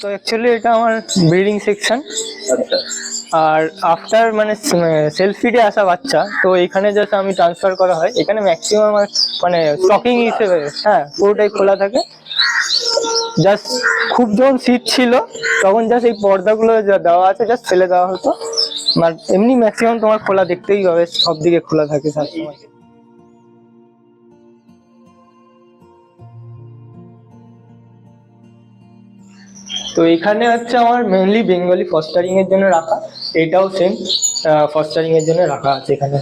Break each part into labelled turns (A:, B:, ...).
A: তো অ্যাকচুয়ালি এটা আমার ব্রিডিং সেকশন
B: আচ্ছা।
A: আর আফটার মানে সেলফ ফিডে আসা বাচ্চা তো এখানে জাস্ট আমি ট্রান্সফার করা হয়। এখানে ম্যাক্সিমাম মানে স্টকিং হিসেবে হ্যাঁ পুরোটাই খোলা থাকে। জাস্ট খুব যখন শীত ছিল তখন জাস্ট এই পর্দাগুলো যা দেওয়া আছে জাস্ট ফেলে দেওয়া হতো। আর এমনি ম্যাক্সিমাম তোমার খোলা দেখতেই হবে সব দিকে খোলা থাকে সবসময়। তো এখানে হচ্ছে আমার মেনলি বেঙ্গলি ফস্টারিং এর জন্য রাখা, এটাও সেম ফস্টারিং এর জন্য রাখা আছে এখানে।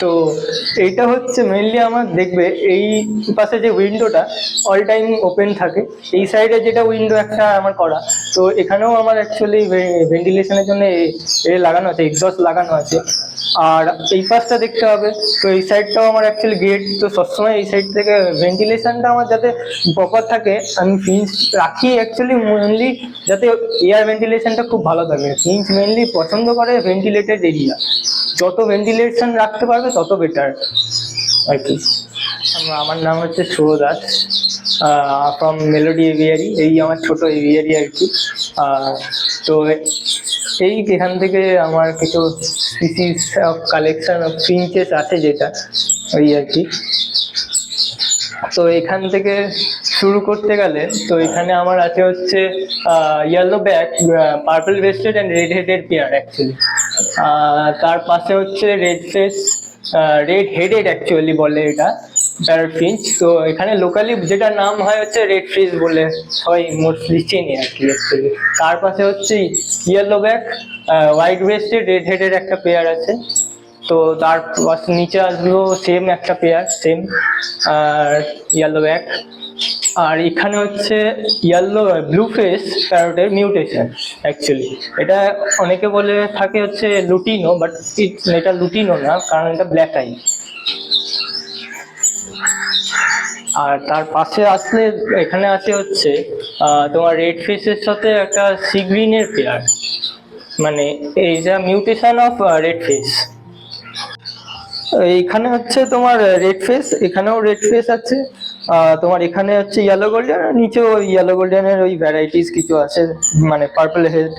A: তো এইটা হচ্ছে মেনলি আমার দেখবে, এই পাশে যে উইন্ডোটা অল টাইম ওপেন থাকে, এই সাইডে যেটা উইন্ডো একটা আমার করা, তো এখানেও আমার অ্যাকচুয়ালি ভেন্টিলেশনের জন্য এ- লাগানো আছে এক্সস্ট লাগানো আছে। আর এই পাশটা দেখতে হবে। তো এই সাইডটাও আমার অ্যাকচুয়ালি গেট তো সবসময় এই সাইড থেকে ভেন্টিলেশনটা আমার যাতে প্রপার থাকে, আমি ফিন্স রাখি অ্যাকচুয়ালি মেনলি যাতে এয়ার ভেন্টিলেশনটা খুব ভালো থাকে। ফিন্স মেনলি পছন্দ করে ভেন্টিলেটেড এরিয়া যত ভেন্টিলেশন রাখতে পারবে, তত বেটার আর কি। আমার নাম হচ্ছে Shubho Das from Melody Aviary এই আমার ছোট এভিয়ারি আর কি। তো এই এখান থেকে আমার কিছু species of collection of finches আছে যেটা, ওই আর কি। তো এখান থেকে শুরু করতে গেলে, তো এখানে আমার আছে হচ্ছে yellow back purple vested and red headed pair actually তার পাশে হচ্ছে red face red headed actually বলে এটা। প্যারট ফিঞ্চ তো এখানে লোকালি যেটা নাম হয় হচ্ছে রেড ফিস বলে সবাই মোস্টলি চেনে আর কি অ্যাকচুয়ালি তার পাশে হচ্ছে yellow back white vested red হেডের একটা পেয়ার আছে। তো তার নিচে আসলো সেম একটা পেয়ার সেম আর ইয়েলো ব্যাক আর এখানে হচ্ছে ইয়েলো ব্লু ফেস প্যারোটের মিউটেশন অ্যাকচুয়ালি এটা অনেকে বলে থাকে হচ্ছে লুটিনো বাট এটা লুটিনো না, কারণ এটা ব্ল্যাক আই আর তার পাশে আসলে এখানে আছে হচ্ছে তোমার রেড ফেসের সাথে একটা সি গ্রিনের পেয়ার মানে এই যা মিউটেশন অফ রেড ফেস এইখানে হচ্ছে তোমার রেড ফেস এখানেও রেড ফেস আছে। তোমার এখানে হচ্ছে ইয়েলো গোল্ডেন আর নিচেও ইয়েলো গোল্ডেনের ওই ভ্যারাইটিস কিছু আছে। মানে পার্পল হেড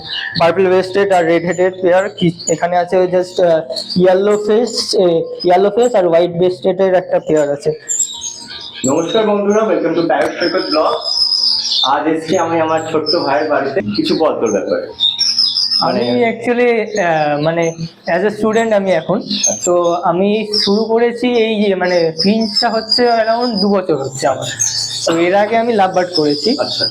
A: পার্পল ওয়েস্টেড আর রেড হেডেড পেয়ার এখানে আছে ওই just yellow face yellow face আর হোয়াইট বেস্টেডের একটা পেয়ার আছে।
B: নমস্কার বন্ধুরা ওয়েলকাম টু প্যারট ব্লগ আজ এসছি আমি আমার ছোট্ট ভাইয়ের বাড়িতে। কিছু পদ্মর ব্যাপারে।
A: আমি
B: মানে-
A: অ্যাকচুয়ালি মানে অ্যাজ এ স্টুডেন্ট আমি এখন। তো আমি শুরু করেছি এই যে মানে ফিন্সটা হচ্ছে অ্যারাউন্ড দু বছর হচ্ছে আমার। তো এর আগে আমি লাভ বার্ড করেছি।
B: আচ্ছা।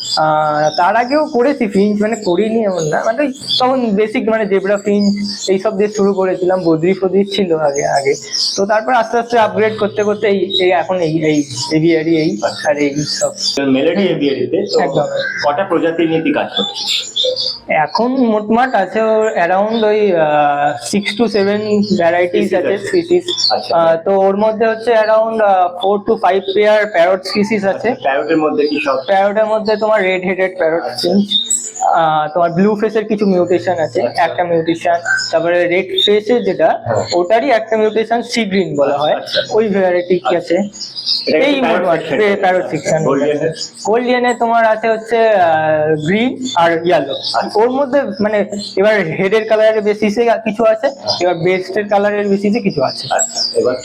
A: তার আগেও করেছি ফিঞ্চ মানে করিনি এমন না। মানে তখন বেসিক মানে জেব্রা ফিঞ্চ এইসব দিয়ে শুরু করেছিলাম বদ্রি ফদ্রি ছিল আগে আগে। তো তারপর আস্তে আস্তে আপগ্রেড করতে করতে এই এই এখন এই এই এভিয়ারি এই আর এই সব।
B: মেলেডি এভিয়ারিতে। কটা প্রজাতি নিয়ে কাজ করছিস?
A: এখন মোটমাট আছে ওর অ্যারাউন্ড ওই সিক্স টু সেভেন ভ্যারাইটিস আছে। স্পিসিস
B: আচ্ছা।
A: তো ওর মধ্যে হচ্ছে around four to five pair parrot species আছে।
B: প্যারটের মধ্যে কি সব?
A: প্যারটের মধ্যে তোমার রেড হেডেড প্যারট তোমার ব্লু ফেসের কিছু মিউটেশন আছে
B: আচ্ছা।
A: একটা মিউটেশন তারপরে রেড ফেসের যেটা
B: হ্যাঁ।
A: ওটারই একটা মিউটেশন সি গ্রিন বলা হয়
B: আচ্ছা।
A: ওই ভ্যারাইটি কি আছে এই
B: parrot section?
A: প্যারট সেকশন গোল্ডিয়ানে তোমার আছে হচ্ছে গ্রিন আর ইয়েলো
B: আচ্ছা।
A: ওর মধ্যে মানে এবার হেডের কালারের বেসিসে কিছু আছে এবার বেস্টের কালারের বেসিসে কিছু আছে
B: আচ্ছা এবার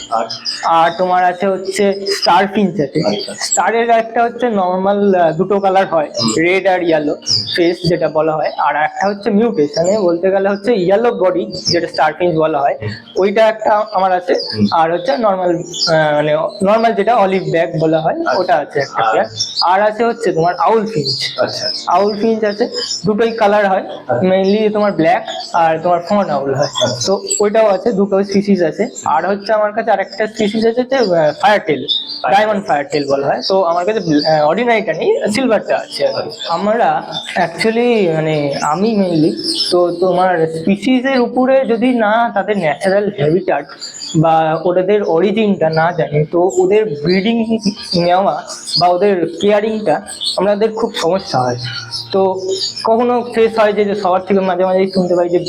B: আর
A: তোমার আছে হচ্ছে স্টার ফিঞ্চ আছে
B: আচ্ছা।
A: স্টারের একটা হচ্ছে নর্মাল দুটো কালার হয় রেড আর ইয়েলো ফেস যেটা বলা হয়। আর একটা হচ্ছে মিউটেশনে বলতে গেলে হচ্ছে ইয়েলো বডি যেটা স্টার ফিঞ্চ বলা হয় ওইটা একটা আমার আছে। আর হচ্ছে নর্মাল মানে নর্মাল যেটা অলিভ ব্যাগ বলা হয় ওটা আছে একটা
B: আর?
A: আর আছে হচ্ছে তোমার আউল ফিঞ্চ
B: আচ্ছা।
A: আউল ফিঞ্চ আছে দুটোই কালার হয় মেইনলি তোমার ব্ল্যাক আর তোমার ফন আউল হয়। তো ওইটাও আছে দুটো স্পিসিস আছে। আর হচ্ছে আমার কাছে আরেকটা স্পিসিস আছে যে fire tail diamond fire tail বলা হয়। তো আমার কাছে অর্ডিনারিটা নেই সিলভারটা আছে আমরা অ্যাকচুয়ালি মানে আমি মেইনলি তো তোমার স্পিসিসের উপরে যদি না তাদের ন্যাচারাল হ্যাবিটাট বা ওদের অরিজিনটা না জানি, তো ওদের ব্রিডিং নেওয়া বা ওদের কেয়ারিংটা আমাদের খুব সমস্যা হয়। তো কখনো ফেস হয় যে সবার থেকে মাঝে মাঝেই শুনতে পাই যে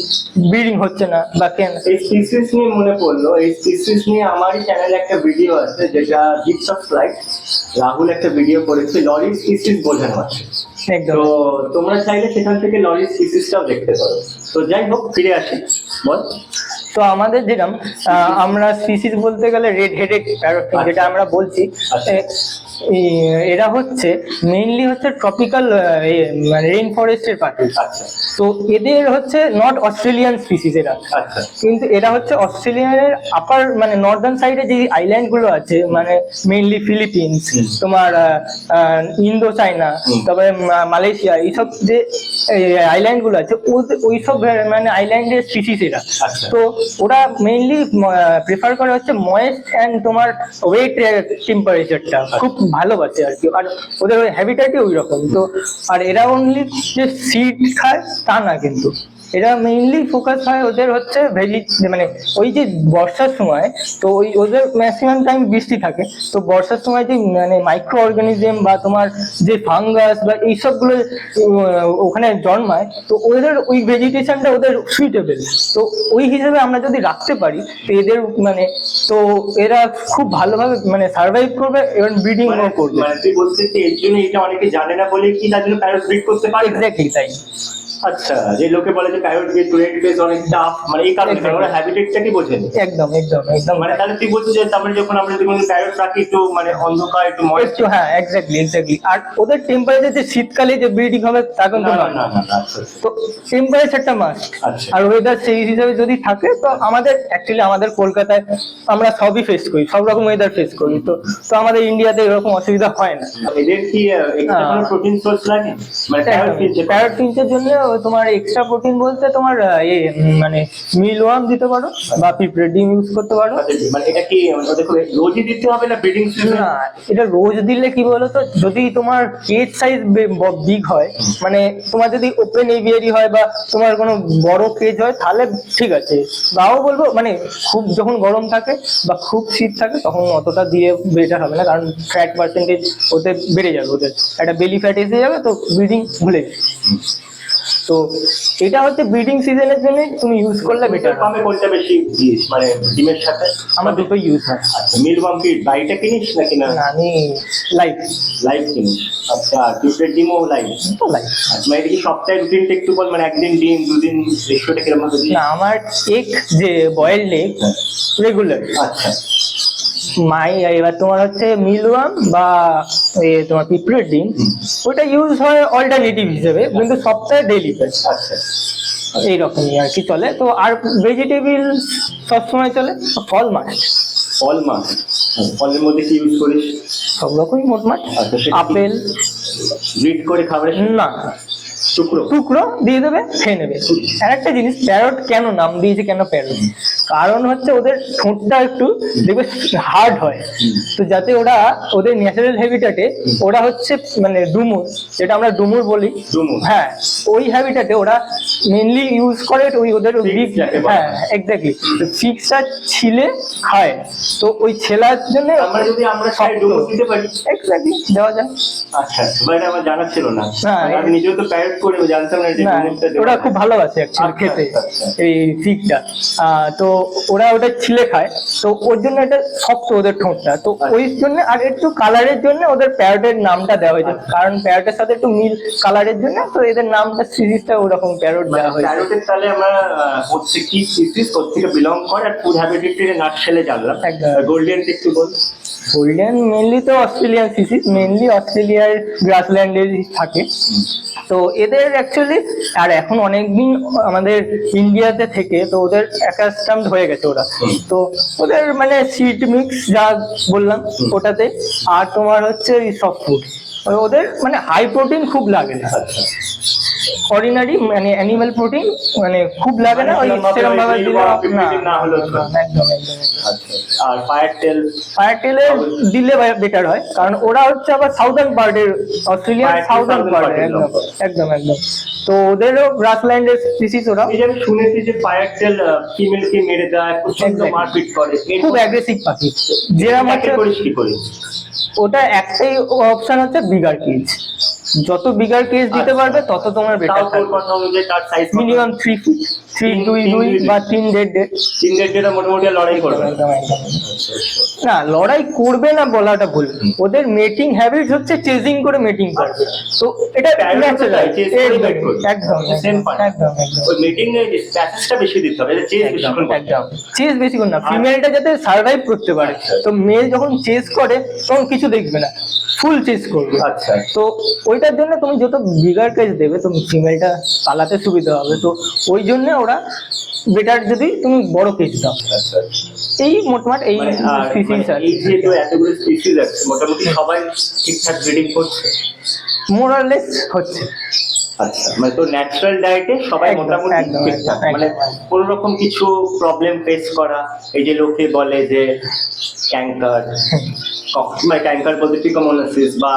A: ব্রিডিং হচ্ছে না বা কেন?
B: এই স্পিসিস নিয়ে মনে পড়ল, এই স্পিসিস নিয়ে আমারই চ্যানেলে একটা ভিডিও আছে, যেটা গিফট অফ ফ্লাইট রাহুল একটা ভিডিও করেছে লরি স্পিসিস বোঝানো আছে। তো তোমরা চাইলে সেখান থেকে লরি স্পিসিসটাও দেখতে পারো। তো যাই হোক ফিরে আসি। বল।
A: তো আমাদের যেরকম আহ, আমরা সিসিস বলতে গেলে রেড হেডেড প্যারোটিন যেটা আমরা বলছি
B: আচ্ছা।
A: এরা হচ্ছে মেইনলি হচ্ছে ট্রপিক্যাল মানে রেইন ফরেস্টের পাখি
B: আচ্ছা।
A: তো এদের হচ্ছে নট অস্ট্রেলিয়ান স্পিসিস এরা।
B: আচ্ছা।
A: কিন্তু এরা হচ্ছে অস্ট্রেলিয়ানের আপার মানে নর্দার্ন সাইডে যে আইল্যান্ডগুলো আছে মানে মেইনলি ফিলিপিন্স তোমার ইন্দো চাইনা
B: হুম।
A: তারপরে মালয়েশিয়া এইসব যে আইল্যান্ডগুলো আছে ওইসব মানে আইল্যান্ডের স্পিসিস এরা।
B: আচ্ছা।
A: তো ওরা মেইনলি প্রেফার করে হচ্ছে ময়েস্ট অ্যান্ড তোমার ওয়েট টেম্পারেচারটা খুব ভালোবাসে আর কি। আর ওদের ওই হ্যাবিটাটই ওই রকম তো আর এরা অনলি যে সিড খায়, তা না কিন্তু। এরা মেইনলি ফোকাস হয় ওদের হচ্ছে ভেজি মানে ওই যে বর্ষার সময় তো ওই ওদের ম্যাক্সিমাম টাইম বৃষ্টি থাকে। তো বর্ষার সময় যে মানে মাইক্রো অর্গানিজম বা তোমার যে ফাঙ্গাস বা এইসবগুলো ওখানে জন্মায় তো ওদের ওই ভেজিটেশনটা ওদের সুইটেবল তো ওই হিসেবে আমরা যদি রাখতে পারি তো এদের মানে তো এরা খুব ভালোভাবে মানে সার্ভাইভ করবে এবং ব্রিডিং করবে।
B: মানে তুই বলছিস এর জন্য এটা অনেকে জানে না বলে কি তার জন্য প্যারট ব্রিড করতে পারে?
A: এক্স্যাক্টলি তাই।
B: আচ্ছা যে লোকে বলে যে ব্রিড রেড বেস অনেক টাফ মানে এই কারণে কারণ ওরা হ্যাবিটেটটাকে বোঝেনি
A: একদম একদম একদম।
B: মানে তাহলে তুই বলছিস যে তারপরে যখন আমরা যদি কোনো প্যারট রাখি একটু মানে অন্ধকার একটু ময়েস্ট
A: হ্যাঁ এক্স্যাক্টলি এক্স্যাক্টলি আর ওদের টেম্পারেচার যে শীতকালে যে ব্রিডিং হবে তা কিন্তু
B: না না আচ্ছা আচ্ছা।
A: তো টেম্পারেচারটা মাস্ট
B: আচ্ছা।
A: আর ওয়েদার সেই হিসাবে যদি থাকে তো আমাদের অ্যাকচুয়ালি আমাদের কলকাতায় আমরা সবই ফেস করি সব রকম ওয়েদার ফেস করি। তো তো আমাদের ইন্ডিয়াতে এরকম অসুবিধা হয় না।
B: এদের কি কোনো
A: হ্যাঁ।
B: প্রোটিন সোর্স লাগে? মানে প্যারট
A: ফিঞ্চের জন্য তোমার এক্সট্রা প্রোটিন বলতে তোমার এ মানে মিল ওয়ার্ম দিতে পারো বা পিঁপড়ে ডিম ইউজ করতে পারো।
B: মানে এটা কি ওদেরকে রোজই দিতে হবে না ব্রিডিং সিজন
A: না এটা রোজ দিলে কি বলতো যদি তোমার কেজ সাইজ বিগ হয় মানে তোমার যদি ওপেন এভিয়ারি হয় বা তোমার কোনো বড় কেজ হয় তাহলে ঠিক আছে। তাও বলব মানে খুব যখন গরম থাকে বা খুব শীত থাকে তখন অতটা দিয়ে বেটার হবে না কারণ ফ্যাট পার্সেন্টেজ ওতে বেড়ে যাবে ওদের। একটা বেলি ফ্যাট এসে যাবে তো ব্রিডিং ভুলে যাবে তো এটা হচ্ছে ব্রিডিং সিজনের জন্য তুমি ইউজ করলে বেটার
B: পামে কোনটা বেশি দিস মানে ডিমের সাথে?
A: আমার দুটো ইউজ হয়।
B: আচ্ছা মিল পাম কি ডাইটা কিনিস নাকি না?
A: আমি লাইফ
B: লাইভ কিনিস। আচ্ছা আর ডিমও লাইভ
A: তো লাইফ
B: আচ্ছা মানে কি সপ্তাহে রুটিনটা একটু বল মানে একদিন ডিম দুদিন রেশিওটা কীরকম দিস
A: না আমার এক যে বয়েল এগ রেগুলার
B: আচ্ছা।
A: মাই এবার তোমার হচ্ছে মিলওয়াম বা তোমার পিঁপড়ের ডিম ওটা ইউজ হয় অল্টারনেটিভ হিসেবে কিন্তু সপ্তাহে ডেইলি
B: আচ্ছা।
A: এইরকমই আর কি চলে। তো আর ভেজিটেবল সবসময় চলে? ফল মাছ।
B: ফল মাছ? ফলের মধ্যে কি ইউজ করিস?
A: সব রকমই মোটমাট
B: আচ্ছা, সেটা কি?
A: আপেল।
B: রিড করে খাবারের
A: না।
B: টুকরো?
A: টুকরো দিয়ে দেবে খেয়ে নেবে। আর একটা জিনিস প্যারট কেন নাম দিয়েছে কেন প্যারট কারণ হচ্ছে ওদের ঠোঁটটা একটু দেখবে হার্ড হয়। তো যাতে ওরা ওদের ন্যাচারাল হ্যাবিটাটে ওরা হচ্ছে মানে ডুমুর যেটা আমরা ডুমুর বলি।
B: ডুমুর।
A: হ্যাঁ ওই হ্যাবিটাটে ওরা মেনলি ইউজ করে ওই ওদের বিগ। হ্যাঁ এক্স্যাক্টলি ফিক্সটা ছিলে খায়। তো ওই ছেলার জন্য
B: আমরা যদি আমরা ডুমুর দিতে পারি।
A: এক্স্যাক্টলি দেওয়া যায়।
B: আচ্ছা এটা আমার জানা ছিল না। আমি নিজেও তো প্যারেট করে জানতাম না
A: ওরা খুব ভালোবাসে অ্যাকচুয়ালি
B: আচ্ছা,
A: খেতে
B: আচ্ছা, আচ্ছা।
A: এই ফিগটা তো ওরা ওটা ছিলে খায়। তো ওর জন্য এটা শক্ত ওদের ঠোঁটটা। তো
B: আচ্ছা।
A: ওই জন্য আর একটু কালারের জন্য ওদের প্যারটের নামটা দেওয়া হয়েছে। কারণ প্যারটের সাথে একটু মিল কালারের জন্য তো এদের নামটা সিরিজটা ওরকম প্যারট দেওয়া হয়েছে।
B: প্যারটের তাহলে আমরা হচ্ছে কি সিরিজ থেকে বিলং করে আর ফুড হ্যাবিটেট থেকে নাট ছেলে জানলাম। গোল্ডেন একটু বল।
A: গোল্ডেন মেনলি তো অস্ট্রেলিয়ান সিসিস মেনলি অস্ট্রেলিয়ার গ্রাসল্যান্ডে থাকে। তো এদের অ্যাকচুয়ালি আর এখন অনেকদিন আমাদের ইন্ডিয়াতে থেকে তো ওদের অ্যাকাস্টামড হয়ে গেছে ওরা। তো ওদের মানে সিড মিক্স যা বললাম ওটাতে। আর তোমার হচ্ছে ওই সফট ফুড ওদের মানে হাই প্রোটিন খুব লাগে না।
B: আচ্ছা।
A: অর্ডিনারি মানে অ্যানিমাল প্রোটিন মানে খুব লাগে না ওই সেরকম ভাবে দিলে না একদম।
B: আচ্ছা আর ফায়ার টেল
A: ফায়ার টেলে দিলে বেটার হয় কারণ ওরা হচ্ছে আবার সাউদার্ন পার্টের
B: অস্ট্রেলিয়ান
A: সাউদার্ন পার্টের একদম একদম তো ওদেরও গ্রাসল্যান্ডের স্পিসিস ওরা।
B: আমি শুনেছি যে ফায়ার টেল ফিমেলকে মেরে দেয়
A: প্রচণ্ড.
B: মারপিট করে।
A: খুব অ্যাগ্রেসিভ পাখি। যেরকম
B: করিস কি করে?
A: ওটা একটাই অপশন হচ্ছে বিগার কেজ যত বিগার কেজ দিতে
B: আচ্ছা।
A: পারবে তত তোমার বেটার থাকবে। মিনিমাম থ্রি থ্রি দুই দুই বা। তিন দেড় দেড়।
B: তিন দেড় যেটা মোটামুটি লড়াই করবে।
A: না লড়াই করবে না বলাটা ভুল। ওদের মেটিং হ্যাবিট হচ্ছে চেজিং করে মেটিং করবে। তো এটা
B: করে
A: একদম, একদম
B: ওই মিটিং এ প্যাসেজটা বেশি দিতে হবে চেজ করতে
A: একদম। চেজ বেশিক্ষণ না ফিমেলটা যাতে সার্ভাইভ করতে পারে।
B: আচ্ছা।
A: তো মেল যখন চেজ করে তখন কিছু দেখবে না। ফুল চেজ করবে।
B: আচ্ছা।
A: তো ওইটার জন্য তুমি যত বিগার কাজ দেবে তুমি ফিমেলটা পালাতে সুবিধা হবে। তো ওই জন্য ওরা বেটার যদি তুমি বড় কেজ দাও।
B: আচ্ছা
A: এই মোটমাট এই
B: মানে আর
A: স্পিসিস
B: মানে
A: আছে
B: এই যে তো এতগুলো স্পিসিস আছে মোটামুটি সবাই ঠিকঠাক ব্রিডিং করছে?
A: মোরালেস হচ্ছে।
B: আচ্ছা মানে তোর ন্যাচারাল ডায়েটে সবাই মোটামুটি ঠিকঠাক মানে। কোন রকম কিছু প্রবলেম ফেস করা এই যে লোকে বলে যে ক্যাঙ্কার মানে ক্যাঙ্কার বলতে টিকোমোনাসিস বা।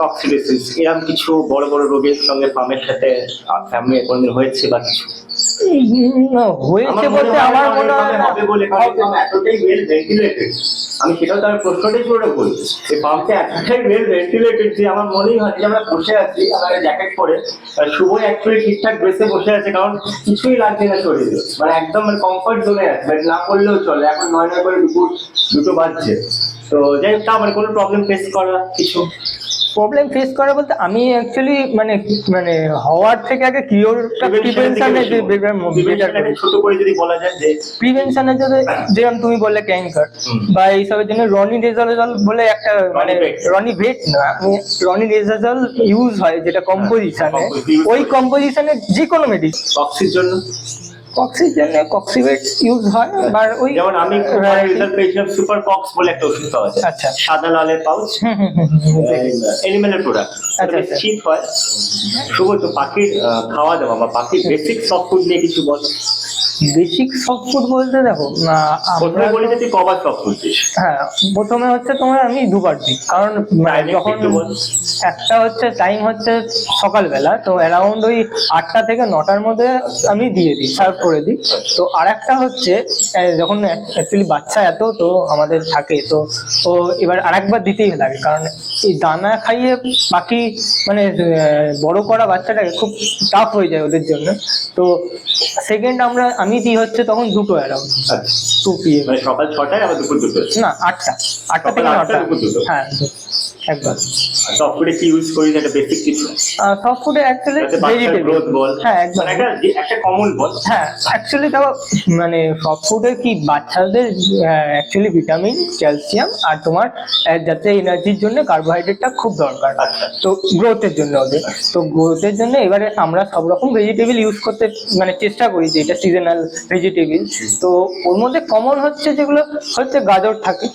B: কক্সিডিসিস এরকম কিছু বড় বড় রোগের সঙ্গে ফার্মের সাথে ফ্যামিলি কোনদিন হয়েছে বা কিছু
A: হয়েছে বলতে আমার মনে হয়
B: হবে বলে এতটাই ওয়েল ভেন্টিলেটেড আমি সেটাও তার প্রশ্নটাই পুরোটা করি এই পাম্পটা এতটাই ওয়েল ভেন্টিলেটেড যে আমার মনেই হয় যে আমরা বসে আছি, আমার জ্যাকেট পরে। শুভ অ্যাকচুয়ালি ঠিকঠাক ড্রেসে বসে আছে, কারণ কিছুই লাগছে না শরীরে। মানে একদম মানে কমফর্ট জোনে আছে মানে না করলেও চলে। এখন নয় নয় করে দুপুর, দুটো বাজছে। তো যাই হোক, তা মানে কোনো প্রবলেম ফেস করা কিছু?
A: প্রবলেম ফেস করে বলতে আমি অ্যাকচুয়ালি মানে মানে হওয়ার থেকে আগে কিওরটা প্রিভেনশনে যে
B: ছোট করে যদি বলা যায় যে
A: প্রিভেনশনের যদি যেরকম তুমি বললে ক্যাঙ্কার। বা এইসবের জন্য রনি রেজাল বলে একটা মানে রনি ভেট না রনি রেজাল ইউজ হয় যেটা কম্পোজিশনে ওই
B: করে।
A: কম্পোজিশনে যে কোনো মেডিসিন
B: অক্সির জন্য
A: কক্সির জন্য কক্সিভেট ইউজ হয় আর ওই
B: যেমন আমি রেজাল্ট পেয়েছিলাম সুপার কক্স বলে একটা ওষুধ পাওয়া যায়
A: আচ্ছা।
B: সাদা লালের পাউচ। এনিমেলের প্রোডাক্ট
A: আচ্ছা, আচ্ছা।
B: চিপ হয় শুভ তো পাখির খাওয়া দাওয়া বা পাখির বেসিক সফট ফুড নিয়ে কিছু বল
A: বেসিক সব ফুড বলতে দেখো
B: প্রথমে বলি যে তুই কবার সব দিস।
A: হ্যাঁ প্রথমে হচ্ছে তোমার আমি দুবার দিই কারণ যখন
B: একটা
A: হচ্ছে টাইম হচ্ছে সকালবেলা তো অ্যারাউন্ড ওই আটটা থেকে নটার মধ্যে আমি দিয়ে দিই সার্ভ করে দিই। তো আর একটা হচ্ছে যখন অ্যাকচুয়ালি বাচ্চা এত তো আমাদের থাকে তো ও এবার আরেকবার দিতেই লাগে কারণ এই দানা খাইয়ে বাকি মানে বড় করা বাচ্চাটাকে খুব টাফ হয়ে যায় ওদের জন্য। তো সেকেন্ড আমরা আমি দিই হচ্ছে তখন দুটো অ্যারাউন্ড টু পিএম
B: সকাল ছটায় আবার দুপুর দুটো।
A: না আটটা। আটটা থেকে নটা। হ্যাঁ। একবার
B: সব ফুডে কি ইউজ করিস একটা বেসিক কিছু।
A: সব ফুডে অ্যাকচুয়ালি
B: যাতে গ্রোথ বল।
A: হ্যাঁ একদম।
B: মানে একটা একটা কমন বল।
A: হ্যাঁ অ্যাকচুয়ালি তাও মানে সব ফুডে কি বাচ্চাদের অ্যাকচুয়ালি ভিটামিন ক্যালসিয়াম আর তোমার যাতে এনার্জির জন্য কার্বোহাইড্রেটটা খুব দরকার।
B: আচ্ছা।
A: তো গ্রোথের জন্য ওদের তো গ্রোথের জন্য এবারে আমরা সব রকম ভেজিটেবল ইউজ করতে মানে চেষ্টা করি যে এটা সিজনাল ভেজিটেবল তো ওর মধ্যে কমন হচ্ছে যেগুলো হচ্ছে গাজর থাকে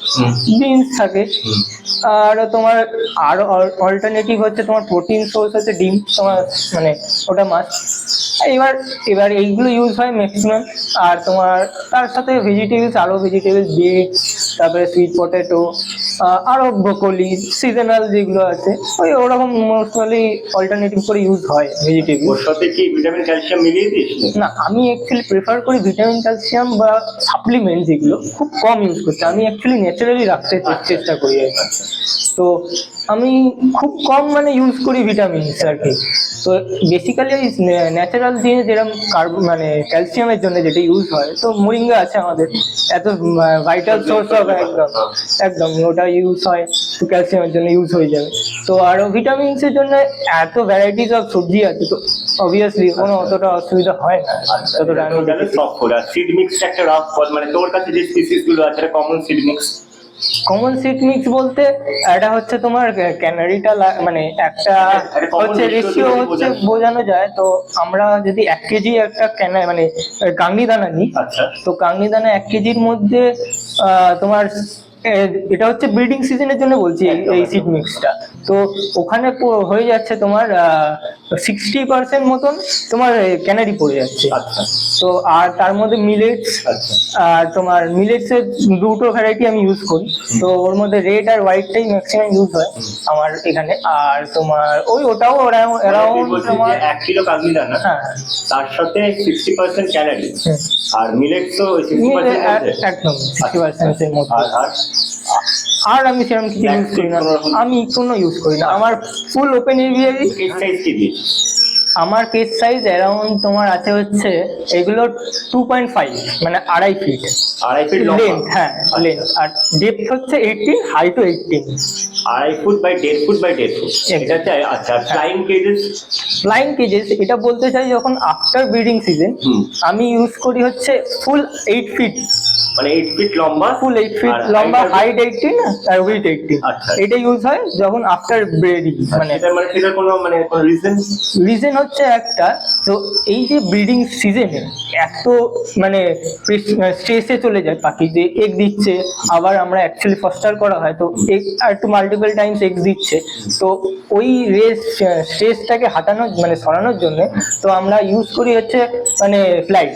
A: বিনস থাকে আর তোমার আর অল্টারনেটিভ হচ্ছে তোমার প্রোটিন সোর্স হচ্ছে ডিম, তোমার মানে ওটা মাছ এবার এবার এইগুলো ইউজ হয় ম্যাক্সিমাম আর তোমার তার সাথে ভেজিটেবলস আরও ভেজিটেবলস বিট তারপরে সুইট পটেটো আরও ব্রোকলি সিজনাল যেগুলো আছে ওই ওরকম মোস্টলি অল্টারনেটিভ করে ইউজ হয় ভেজিটেবল
B: ওর সাথে কি ভিটামিন ক্যালসিয়াম মিলিয়ে দিস
A: না আমি অ্যাকচুয়ালি প্রেফার করি ভিটামিন ক্যালসিয়াম বা সাপ্লিমেন্ট যেগুলো খুব কম ইউজ করতে। আমি অ্যাকচুয়ালি ন্যাচারালি রাখতে চেষ্টা করি আর তো আমি খুব কম মানে ইউজ করি ভিটামিনস আর কি। তো বেসিক্যালি ন্যাচারাল দিয়ে যেরকম কার্ব মানে ক্যালসিয়ামের জন্য যেটা ইউজ হয় তো মোরিঙ্গা আছে আমাদের। এত ভাইটাল সোর্স অফ একদম একদম ওটা ইউজ হয় তো ক্যালসিয়ামের জন্য ইউজ হয়ে যাবে। তো আরও ভিটামিনসের জন্য এত ভ্যারাইটিস অফ সবজি আছে তো অবভিয়াসলি কোনো অতটা অসুবিধা হয় না। ততটা আমি
B: সব ফুড আর সিড মিক্স একটা রাফ বল মানে তোর কাছে যে স্পিসিসগুলো আছে common seed mix
A: common seed mix বলতে এটা হচ্ছে তোমার ক্যানারিটা মানে একটা
B: একটা
A: হচ্ছে রেশিও হচ্ছে
B: বোঝানো-
A: যায়। তো আমরা যদি এক কেজি একটা ক্যানা মানে কাংনি দানা নিই
B: আচ্ছা।
A: তো কাংনি দানা এক কেজির মধ্যে আহ, তোমার এটা হচ্ছে ব্রিডিং সিজনের জন্য বলছি এই- সিড মিক্সটা তো ওখানে হয়ে যাচ্ছে তোমার সিক্সটি পার্সেন্ট মতন তোমার ক্যানারি পড়ে যাচ্ছে।
B: আচ্ছা।
A: তো আর তার মধ্যে মিলেটস
B: আচ্ছা।
A: আর তোমার মিলেটস এর দুটো ভ্যারাইটি আমি ইউজ করি। তো ওর মধ্যে রেড আর হোয়াইটটাই ম্যাক্সিমাম ইউজ হয় আমার এখানে। আর তোমার ওই ওটাও অ্যারাউন্ড তোমার
B: এক কিলো কাগনি দানা
A: হ্যাঁ।
B: তার সাথে সিক্সটি পার্সেন্ট ক্যালারি আর মিলেট তো সিক্সটি
A: মিলে
B: পার্সেন্ট
A: একদম সিক্সটি পার্সেন্টের মধ্যে।
B: আর? আর
A: আমি সেরকম কিছু ইউজ করি না। আমি কোনো ইউজ করি না। আমার ফুল ওপেন এরিয়ারই আমার পেজ সাইজ অ্যারাউন্ড তোমার আছে হচ্ছে এগুলো টু পয়েন্ট ফাইভ মানে আড়াই ফিট
B: আড়াই ফিট
A: লেন্থ হ্যাঁ লেন্থ আর ডেপথ হচ্ছে এইটিন হাইটও এইটিন
B: আড়াই ফুট বাই দেড় ফুট বাই দেড় ফুট. এটা হচ্ছে আচ্ছা ফ্লাইং কেজেস
A: ফ্লাইং কেজেস এটা বলতে চাই যখন আফটার ব্রিডিং সিজন আমি ইউজ করি হচ্ছে ফুল এইট ফিট
B: মানে এইট ফিট লম্বা?
A: ফুল এইট ফিট লম্বা হাইট এইটিন আর উইথ এইটিন
B: আচ্ছা।
A: এটা ইউজ হয় যখন আফটার ব্রিডিং
B: মানে
A: মানে
B: এটা মানে সেটার কোনো মানে কোনো রিজন
A: রিজন হচ্ছে একটা তো এই যে ব্রিডিং সিজনে এত মানে স্ট্রেসে চলে যায় পাখি যে এগ দিচ্ছে আবার আমরা অ্যাকচুয়ালি ফস্টার করা হয় তো এগ আর একটু মাল্টিপল টাইমস এগ দিচ্ছে তো ওই রেস স্ট্রেসটাকে হাঁটানোর মানে সরানোর জন্য তো আমরা ইউজ করি হচ্ছে মানে ফ্লাইট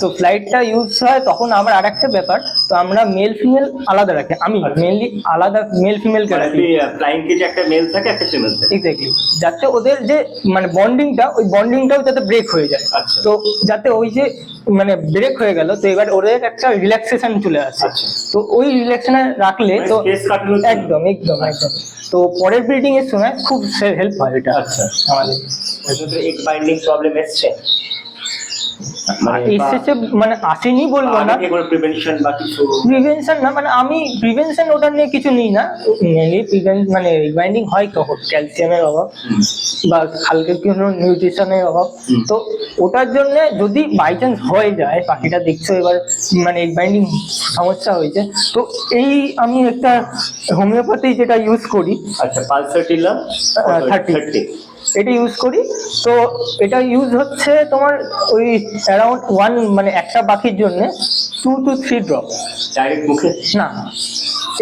A: তো ফ্লাইটটা ইউজ হয় তখন আমার আর একটা ব্যাপার তো আমরা মেল ফিমেল আলাদা রাখি আমি মেনলি আলাদা মেল ফিমেলকে
B: মানে
A: রাখি।
B: ফ্লাইং কেজে একটা মেল থাকে একটা ফিমেল থাকে।
A: এক্স্যাক্টলি যাতে ওদের যে মানে বন্ডিংটা ওই বন্ডিংটাও যাতে ব্রেক হয়ে যায়।
B: আচ্ছা।
A: তো যাতে ওই যে মানে ব্রেক হয়ে গেল তো এবার ওদের একটা রিল্যাক্সেশন চলে আসে।
B: আচ্ছা।
A: তো ওই রিল্যাক্সেশনে রাখলে
B: মানে
A: তো। একদম একদম একদম। তো পরের ব্রিডিং এর সময় খুব হেল্প হয় এটা।
B: আচ্ছা।
A: আমাদের।
B: এক বাইন্ডিং প্রবলেম এসছে।
A: এসেছে মানে আসেনি বলব না।
B: প্রিভেনশন বা কিছু
A: প্রিভেনশন না মানে আমি প্রিভেনশন ওটা নিয়ে কিছু নিই না। মেনলি মানে রিমাইন্ডিং হয় কখন ক্যালসিয়ামের অভাব বা হালকা কোনো নিউট্রিশনের অভাব। তো ওটার জন্য যদি বাই চান্স হয়ে যায় পাখিটা দেখছ এবার মানে বাইন্ডিং সমস্যা হয়েছে। তো এই আমি একটা হোমিওপ্যাথি যেটা ইউজ করি।
B: আচ্ছা পালসাটিলা
A: থার্টি
B: থার্টি
A: এটা ইউজ করি। তো এটা ইউজ হচ্ছে তোমার ওই অ্যারাউন্ড ওয়ান মানে একটা পাখির জন্য two to three drop
B: direct মুখে?
A: না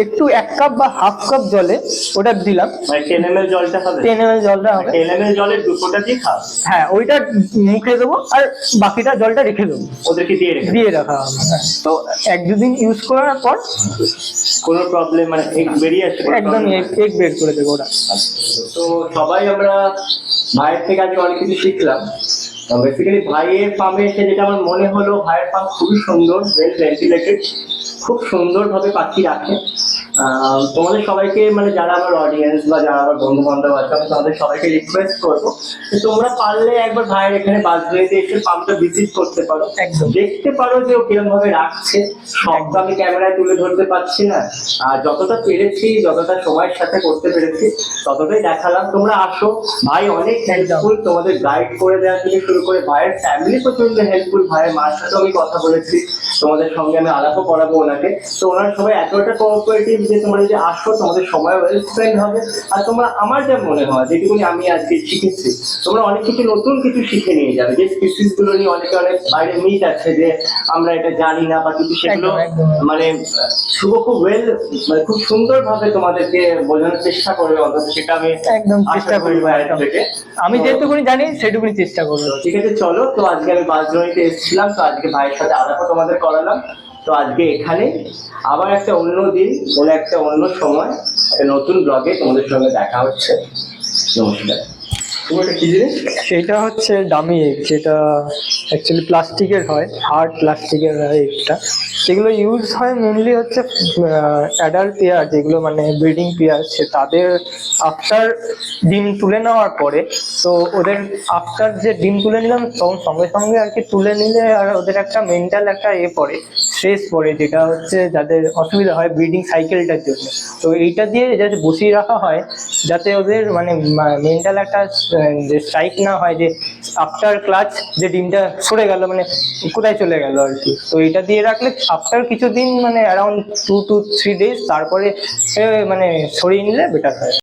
A: একটু এক কাপ বা হাফ কাপ জলে ওটা দিলাম।
B: মানে টেন এম এল জলটা হবে?
A: টেন এম জলটা হবে।
B: টেন এম এল জলের দুশোটা দিয়ে খাও।
A: হ্যাঁ ওইটা মুখে দেবো আর বাকিটা জলটা রেখে দেবো।
B: ওদেরকে দিয়ে রেখে
A: দিয়ে রাখা হবে। তো এক দুদিন ইউজ করার পর
B: কোনো প্রবলেম মানে এক বেরিয়ে কোনো
A: একদম এক এক বের করে দেবো ওটা।
B: তো সবাই আমরা ভাইয়ের থেকে আজকে অনেক কিছু শিখলাম। বেসিক্যালি ভাইয়ের ফার্মে এসে যেটা আমার মনে হলো, ভাইয়ের ফার্ম খুবই সুন্দর ওয়েল ভেন্টিলেটেড খুব সুন্দর ভাবে পাখি রাখে। তোমাদের সবাইকে মানে যারা আমার অডিয়েন্স বা যারা আমার বন্ধু বান্ধব আছে আমি তোমাদের সবাইকে রিকোয়েস্ট করব যে তোমরা পারলে একবার ভাইয়ের এখানে বাসবাড়িতে এসে পাম্পটা ভিজিট করতে পারো।
A: একদম।
B: দেখতে পারো যে ও কীরকম ভাবে রাখছে। সব আমি ক্যামেরায় তুলে ধরতে পারছি না। আর যতটা পেরেছি যতটা সময়ের সাথে করতে পেরেছি ততটাই দেখালাম। তোমরা আসো। ভাই অনেক হেল্পফুল তোমাদের গাইড করে দেওয়া থেকে শুরু করে ভাইয়ের ফ্যামিলি প্রচণ্ড হেল্পফুল ভাইয়ের মার সাথেও আমি কথা বলেছি। তোমাদের সঙ্গে আমি আলাপও করাবো ওনাকে। তো ওনার সবাই এতটা কোঅপারেটিভ যে তোমরা যদি আসো তোমাদের সময় ওয়েল স্পেন্ড হবে। আর তোমরা আমার যা মনে হয় যেটুকুনি আমি আজকে শিখেছি তোমরা অনেক কিছু নতুন কিছু শিখে নিয়ে যাবে। যে স্পিসিসগুলো নিয়ে অনেকে অনেক বাইরে মিট আছে যে আমরা এটা জানি না বা কিছু সেগুলো। মানে শুভ খুব ওয়েল মানে খুব সুন্দর ভাবে তোমাদেরকে বোঝানোর চেষ্টা করবে অন্তত সেটা আমি
A: একদম চেষ্টা
B: করি থেকে।
A: আমি যেটুকুনি জানি সেটুকুনি চেষ্টা করব।
B: ঠিক আছে চলো তো আজকে আমি বাসজনিতে এসেছিলাম তো আজকে ভাইয়ের সাথে আলাপও তোমাদের করালাম। তো আজকে এখানে আবার একটা অন্য দিন, কোনো একটা অন্য সময়, একটা নতুন ব্লগে তোমাদের সঙ্গে দেখা হচ্ছে। নমস্কার।
A: সেটা হচ্ছে ডামি এগ, যেটা অ্যাকচুয়ালি প্লাস্টিকের হয় হার্ড প্লাস্টিকের হয় এগটা। সেগুলো ইউজ হয় মেনলি হচ্ছে অ্যাডাল্ট পেয়ার, যেগুলো মানে ব্রিডিং পেয়ার, সে তাদের আফটার ডিম তুলে নেওয়ার পরে, তো ওদের আফটার যে ডিম তুলে নিলাম সঙ্গে সঙ্গে আর কি তুলে নিলে আর ওদের একটা মেন্টাল একটা এ পড়ে স্ট্রেস পড়ে, যেটা হচ্ছে যাদের অসুবিধা হয় ব্রিডিং সাইকেলটার জন্য। তো এইটা দিয়ে যাতে বসিয়ে রাখা হয়, যাতে ওদের মানে মেন্টাল একটা যে স্ট্রাইক না হয়, যে আফটার ক্লাচ যে ডিমটা সরে গেল মানে কোথায় চলে গেল আর কি। তো এটা দিয়ে রাখলে আফটার কিছুদিন মানে around two to three days তারপরে মানে সরিয়ে নিলে বেটার হয়।